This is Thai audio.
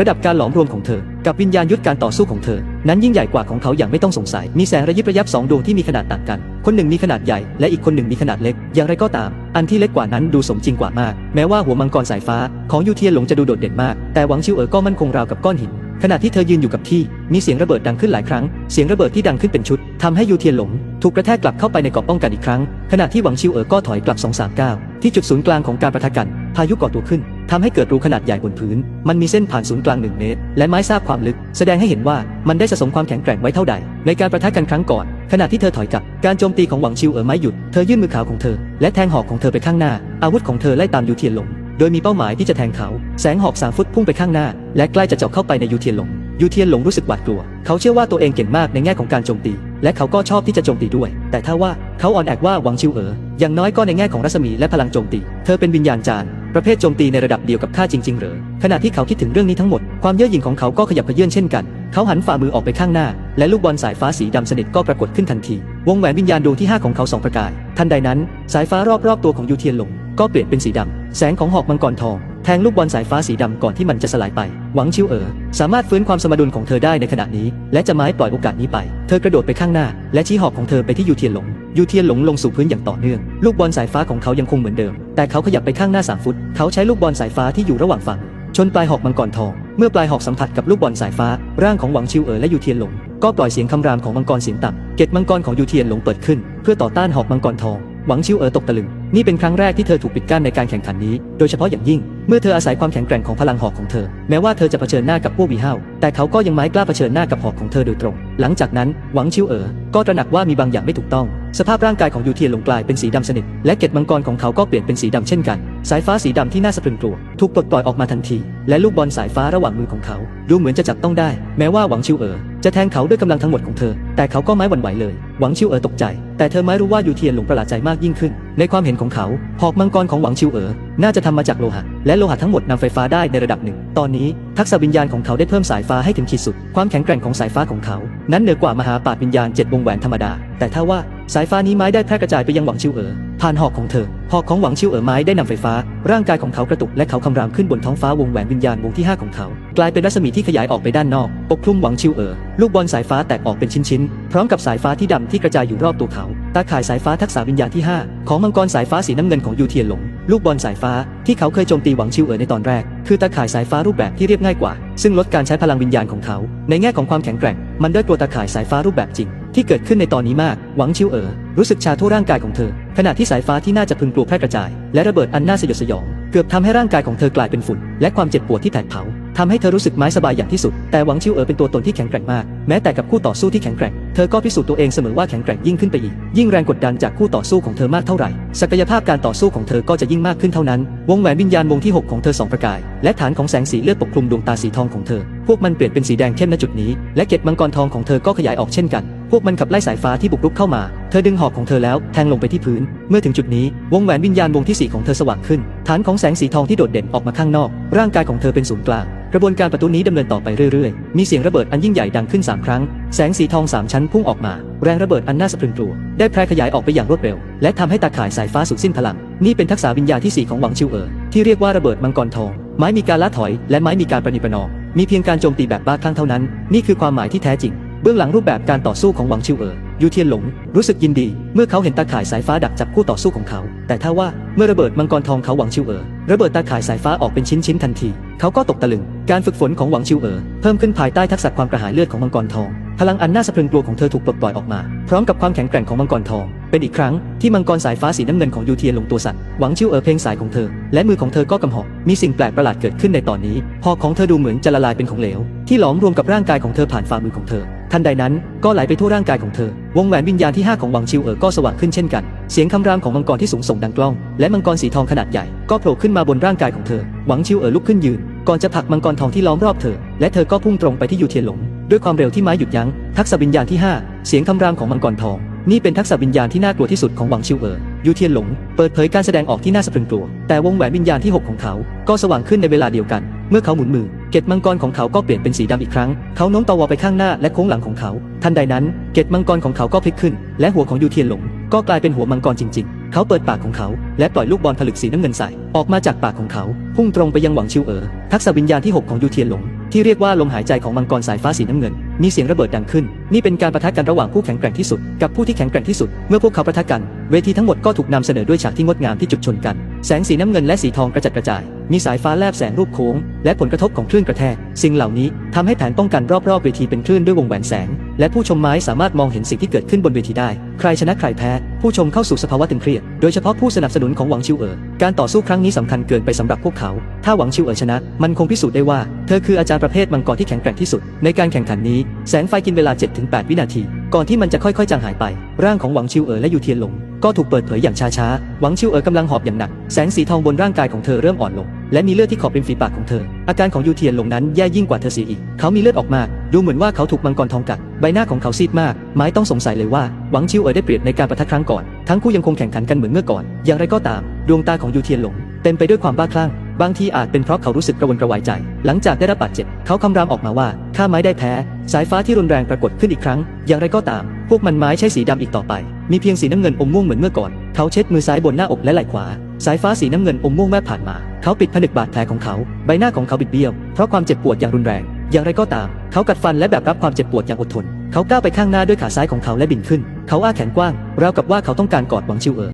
ระดับการหลอมรวมของเธอ กับวิญญาณยุทธการต่อสู้ของเธอ นั้นยิ่งใหญ่กว่าของเขาอย่างไม่ต้องสงสัย มีแสงระยิบระยับสองดวงที่มีขนาดต่างกัน คนหนึ่งมีขนาดใหญ่ และอีกคนหนึ่งมีขนาดเล็ก อย่างไรก็ตาม อันที่เล็กกว่านั้นดูสมจริงกว่ามาก แม้ว่าหัวมังกรสายฟ้า ของยูเทียนหลงจะดูโดดเด่นมาก แต่หวังชิวเอ๋อก็มั่นคงราวกับก้อนหินขณะที่เธอยืนอยู่กับที่ มีเสียงระเบิดดังขึ้นหลายครั้ง เสียงระเบิดที่ดังขึ้นเป็นชุดทำให้ยูเทียนหลง ถูกกระแทกกลับเข้าไปในกราะป้องกันอีกครั้ง ขณะที่หวังชิวเอ๋อก็ถอยกลับสองสามก้าวที่จุดศูนย์กลางของการประทะกัน พายุก่อตัวขึ้น ทำให้เกิดรูขนาดใหญ่บนพื้น มันมีเส้นผ่านศูนย์กลางหนึ่งเมตร และไม้ทราบความลึก แสดงให้เห็นว่ามันได้สะสมความแข็งแกร่งไว้เท่าใด ในการประทะกันครั้งก่อน ขณะที่เธอถอยกลับ การโจมตีของหวังชิวเอ๋อไม่หยุด เธอยื่นมือขาวของเธอ และแทงหอกของเธอไปข้างหน้า อาวุธของเธอไล่ตามยูเทียนหลง โดยมีเป้าหมายที่จะแทงเขา แสงหอกสามฟุตพุ่งไปข้างหน้า และใกล้จะเจาะเข้าไปในยูเทียนหลง ยูเทียนหลงรู้สึกหวาดกลัว เขาเชื่อว่าตัวเองเก่งมากในแง่ของการโจมตี และเขาก็ชอบที่จะโจมตีด้วย แต่ถ้าว่าเขาอ่อนแอกว่าหวังชิวเอ๋ออย่างน้อยก็ในแง่ของรัศมีและพลังโจมตี เธอเป็นวิญญาณจาร ประเภทโจมตีในระดับเดียวกับข้าจริง ๆ หรือขณะที่เขาคิดถึงเรื่องนี้ทั้งหมด ความเย่อหยิ่งของเขาก็ขยับเขยื่อนเช่นกัน เขาหันฝ่ามือออกไปข้างหน้า และลูกบอลสายฟ้าสีดำสนิทก็ปรากฏขึ้นทันที วงแหวนวิญญาณดวงที่ 5 ของเขาสองประกาย ทันใดนั้น สายฟ้ารอบๆตัวของยูเทียนหลงก็เปลี่ยนเป็นสีดำแสงของหอกมังกรทอง แทงลูกบอลสายฟ้าสีดำก่อนที่มันจะสลายไป หวังชิวเอ๋อสามารถฟื้นความสมดุลของเธอได้ในขณะนี้ และจะไม่ปล่อยโอกาสนี้ไป เธอกระโดดไปข้างหน้า และชี้หอกของเธอไปที่ยูเทียนหลง ยูเทียนหลงลงสู่พื้นอย่างต่อเนื่อง ลูกบอลสายฟ้าของเขายังคงเหมือนเดิม แต่เขาขยับไปข้างหน้าสามฟุต เขาใช้ลูกบอลสายฟ้าที่อยู่ระหว่างฝั่งชนปลายหอกมังกรทอง เมื่อปลายหอกสัมผัสกับลูกบอลสายฟ้า ร่างของหวังชิวเอ๋อและยูเทียนหลง ก็ปล่อยเสียงคำรามของมังกรเสียงต่ำ เกตมังกรของยูเทียนหลงเปิดขึ้น เพื่อต่อต้านหอกมังกรทอง หวังชิวเอ๋อตกตะลึง นี่เป็นครั้งแรกที่เธอถูกปิดกั้นในการแข่งขันนี้ โดยเฉพาะอย่างยิ่ง เมื่อเธออาศัยความแข็งแกร่งของพลังหอกของเธอ แม้ว่าเธอจะเผชิญหน้ากับพวกวีเฮาวแต่เขาก็ยังไม่กล้าเผชิญหน้ากับหอกของเธอโดยตรง หลังจากนั้นหวังชิวเอ๋อก็ตระหนักว่ามีบางอย่างไม่ถูกต้อง สภาพร่างกายของยูเทียนลงกลายเป็นสีดำสนิทและเกล็ดมังกรของเขาก็เปลี่ยนเป็นสีดำเช่นกัน สายฟ้าสีดำที่น่าสะพรึงกลัว ถูกปลดปล่อยออกมาทันที และลูกบอลสายฟ้าระหว่างมือของเขา ดูเหมือนจะจับต้องได้ แม้ว่าหวังชิวเอ๋อจะแทงเขาด้วยกำลังทั้งหมดของเธอ แต่เขาก็ไม่หวั่นไหวเลย หวังชิวเอ๋อตกใจ แต่เธอไม่รู้ว่ายูเทียนหลงประหลาดใจมากยิ่งขึ้น ในความเห็นของเขาหอกมังกรของหวังชิวเอ๋อน่าจะทำมาจากโลหะ และโลหะทั้งหมดนำไฟฟ้าได้ในระดับหนึ่ง ตอนนี้ทักษะวิญญาณของเขาได้เพิ่มสายฟ้าให้ถึงขีดสุด ความแข็งแกร่งของสายฟ้าของเขา นั้นเหนือกว่ามหาปาฏวิญญาณเจ็ดวงแหวนธรรมดา แต่ถ้าว่าสายฟ้านี้ไม้ได้แพร่กระจายไปยังหวังชิวเอ๋อ ผ่านหอกของเธอ หอกของหวังชิวเอ๋อไม้ได้นำไฟฟ้า ร่างกายของเขากระตุกและเขาคำรามขึ้นบนท้องฟ้าวงแหวนวิญญาณวงที่ 5 ของเขา กลายเป็นรัศมีที่ขยายออกไปด้านนอก ปกคลุมหวังชิวเอ๋อลูกบอลสายฟ้าแตกออกเป็นชิ้นๆ พร้อมกับสายฟ้าที่ดำที่กระจายอยู่รอบตัวเขา ตาข่ายสายฟ้าทักษะวิญญาณที่ 5 ของมังกรสายฟ้าสีน้ำเงินของยูเทียนหลง ลูกบอลสายฟ้าที่เขาเคยโจมตีหวังชิวเอ๋อในตอนแรก คือตาข่ายสายฟ้ารูปแบบที่เรียบง่ายกว่า ซึ่งลดการใช้พลังวิญญาณของเขา ในแง่ของความแข็งแกร่ง มันได้ตัวตาข่ายสายฟ้ารูปแบบจริง ที่เกิดขึ้นในตอนนี้มาก หวังชิวเอ๋อรู้สึกชาทั่วร่างกายของเธอ ขณะที่สายฟ้าที่น่าจะพึงกลัวแพร่กระจาย และระเบิดอันน่าสยดสยอง เกือบทำให้ร่างกายของเธอกลายเป็นฝุ่น และความเจ็บปวดที่แผดเผาทำให้เธอรู้สึกไม่สบายอย่างที่สุด แต่หวังชิวเอ๋อเป็นตัวตนที่แข็งแกร่งมาก แม้แต่กับคู่ต่อสู้ที่แข็งแกร่ง เธอก็พิสูจน์ตัวเองเสมอว่าแข็งแกร่งยิ่งขึ้นไปอีก ยิ่งแรงกดดันจากคู่ต่อสู้ของเธอมากเท่าไหร่ ศักยภาพการต่อสู้ของเธอก็จะยิ่งมากขึ้นเท่านั้น วงแหวนวิญญาณวงที่ 6 ของเธอสองประกาย และฐานของแสงสีเลือดปกคลุมดวงตาสีทองของเธอ พวกมันเปลี่ยนเป็นสีแดงเข้มณจุดนี้ และเกล็ดมังกรทองของเธอก็ขยายออกเช่นกัน พวกมันขับไล่สายฟ้าที่บุกรุกเข้ามา เธอดึงหอกของเธอแล้วแทงลงไปที่พื้น เมื่อถึงจุดนี้ วงแหวนวิญญาณวงที่ 4 ของเธอสว่างขึ้น ฐานของแสงสีทองที่โดดเด่นออกมาข้างนอก ร่างกายของเธอเป็นศูนย์กลาง กระบวนการประตูนี้ดำเนินต่อไปเรื่อยๆ มีเสียงระเบิดอันยิ่งใหญ่ดังขึ้น3ครั้งแสงสีทอง3ชั้นพุ่งออกมา แรงระเบิดอันน่าสะพรึงกลัว ได้แพร่ขยายออกไปอย่างรวดเร็ว และทำให้ตาข่ายสายฟ้าสุดสิ้นพลัง นี่เป็นทักษะวิญญาณที่ 4 ของหวังชิวเอ๋อที่เรียกว่าระเบิดมังกรทอง ไม้มีการล่าถอย และไม้มีการประนีประนอมมีเพียงการโจมตีแบบบ้าคลั่งเท่านั้น นี่คือความหมายที่แท้จริง เบื้องหลังรูปแบบการต่อสู้ของหวังชิวเอ๋อยูเทียนหลง รู้สึกยินดี เมื่อเขาเห็นตาข่ายสายฟ้าดักจับคู่ต่อสู้ของเขา แต่ถ้าว่าเมื่อระเบิดมังกรทองเขาหวังชิวเอ๋อระเบิดตาข่ายสายฟ้าออกเป็นชิ้นๆทันที เขาก็ตกตะลึง การฝึกฝนของหวังชิวเอ๋อเพิ่มขึ้นภายใต้ทักษะความกระหายเลือดของมังกรทอง พลังอันน่าสะพรึงกลัวของเธอถูกปลดปล่อยออกมา พร้อมกับความแข็งแกร่งของมังกรทอง เป็นอีกครั้งที่มังกรสายฟ้าสีน้ำเงินของยูเทียนลงตัวสั่นหวังชิวเอ๋อเพลงสายของเธอ และมือของเธอก็กำหอกมีสิ่งแปลกประหลาดเกิดขึ้นในตอนนี้หอกของเธอดูเหมือนจะละลายเป็นของเหลว ที่หลอมรวมกับร่างกายของเธอผ่านฝ่ามือของเธอ ทันใดนั้นก็ไหลไปทั่วร่างกายของเธอ วงแหวนวิญญาณที่ 5 ของหวังชิวเอ๋อก็สว่างขึ้นเช่นกัน เสียงคำรามของมังกรที่สูงส่งดังกล้อง และมังกรสีทองขนาดใหญ่ก็โผล่ขึ้นมาบนร่างกายของเธอ หวังชิวเอ๋อลุกขึ้นยืน ก่อนจะผลักมังกรทองที่ล้อมรอบเธอ และเธอก็พุ่งตรงไปที่ยูเทียนหลง ด้วยความเร็วที่ไม้หยุดยั้ง ทักษะวิญญาณที่ 5 เสียงคำรามของมังกรทอง นี่เป็นทักษะวิญญาณที่น่ากลัวที่สุดของหวังชิวเอ๋อยูเทียนหลง เปิดเผยการแสดงออกที่น่าสะพรึงกลัว แต่วงแหวนวิญญาณที่ 6 ของเขา ก็สว่างขึ้นในเวลาเดียวกัน เมื่อเขาหมุนมือ เกล็ดมังกรของเขาก็เปลี่ยนเป็นสีดำอีกครั้ง เขาโน้มตวไปข้างหน้าและโค้งหลังของเขา ทันใดนั้น เกล็ดมังกรของเขาก็พลิกขึ้น และหัวของยูเทียนหลง ก็กลายเป็นหัวมังกรจริง ๆ เขาเปิดปากของเขา และปล่อยลูกบอลผลึกสีน้ำเงินใสออกมาจากปากของเขา พุ่งตรงไปยังหวังชิวเอ๋อทักษะวิญญาณที่ 6 ของยูเทียนหลง ที่เรียกว่าลมหายใจของมังกรสายฟ้าสีน้ำเงิน มีเสียงระเบิดดังขึ้น นี่เป็นการประทะกันระหว่างผู้แข็งแกร่งที่สุด กับผู้ที่แข็งแกร่งที่สุด เมื่อพวกเขาประทะกัน เวทีทั้งหมดก็ถูกนำเสนอด้วยฉากที่งดงามที่จุดชนกัน แสงสีน้ำเงินและสีทองกระจัดกระจาย มีสายฟ้าแลบแสงรูปโค้ง และผลกระทบของคลื่นกระแทก สิ่งเหล่านี้ทำให้แผนป้องกันรอบๆเวทีเป็นคลื่นด้วยวงแหวนแสง และผู้ชมไม้สามารถมองเห็นสิ่งที่เกิดขึ้นบนเวทีได้ ใครชนะใครแพ้ ผู้ชมเข้าสู่สภาวะตึงเครียด โดยเฉพาะผู้สนับสนุนของหวังชิวเอ๋อ การต่อสู้ครั้งนี้สำคัญเกินไปสำหรับพวกเขา ถ้าหวังชิวเอ๋อชนะ มันคงพิสูจน์ได้ว่า เธอคืออาจารย์ประเภทมังกรที่แข็งแกร่งที่สุด ในการแข่งขันนี้ แสงไฟกินเวลา 7-8 วินาที ก่อนที่มันจะค่อยๆจางหายไป ร่างของหวังชิวเอ๋อและยูเทียนหลง ก็ถูกเปิดเผยอย่างช้าๆ หวังชิวเอ๋อกำลังหอบอย่างหนัก แสงสีทองบนร่างกายของเธอเริ่มอ่อนลง และมีเลือดที่ขอบริมฝีปากของเธอ อาการของยูเทียนหลงนั้นแย่ยิ่งกว่าเธอเสียอีก เขามีเลือดออกมาก ดูเหมือนว่าเขาถูกมังกรทองกัด ใบหน้าของเขาซีดมาก ไม้ต้องสงสัยเลยว่า หวังชิวเอ๋อได้เปรียบในการประทะครั้งก่อน ทั้งคู่ยังคงแข่งขันกันเหมือนเมื่อก่อน อย่างไรก็ตาม ดวงตาของยูเทียนหลง เต็มไปด้วยความบ้าคลั่ง บางทีอาจเป็นเพราะเขารู้สึกกระวนกระวายใจ หลังจากได้รับบาดเจ็บ เขาคำรามออกมาว่าข้าไม้ได้แพ้ สายฟ้าที่รุนแรงปรากฏขึ้นอีกครั้ง อย่างไรก็ตาม พวกมันไม้ใช้สีดำอีกต่อไป มีเพียงสีน้ำเงินอมม่วงเหมือนเมื่อก่อน เขาเช็ดมือซ้ายบนหน้าอกและไหล่ขวา สายฟ้าสีน้ำเงินอมม่วงแวบผ่านมา เขาปิดผนึกบาดแผลของเขา ใบหน้าของเขาบิดเบี้ยว เพราะความเจ็บปวดอย่างรุนแรง อย่างไรก็ตาม เขากัดฟันและแบบรับความเจ็บปวดอย่างอดทน เขาก้าวไปข้างหน้าด้วยขาซ้ายของเขาและบินขึ้น เขาอ้าแขนกว้าง ราวกับว่าเขาต้องการกอดหวังชิวเอ๋อ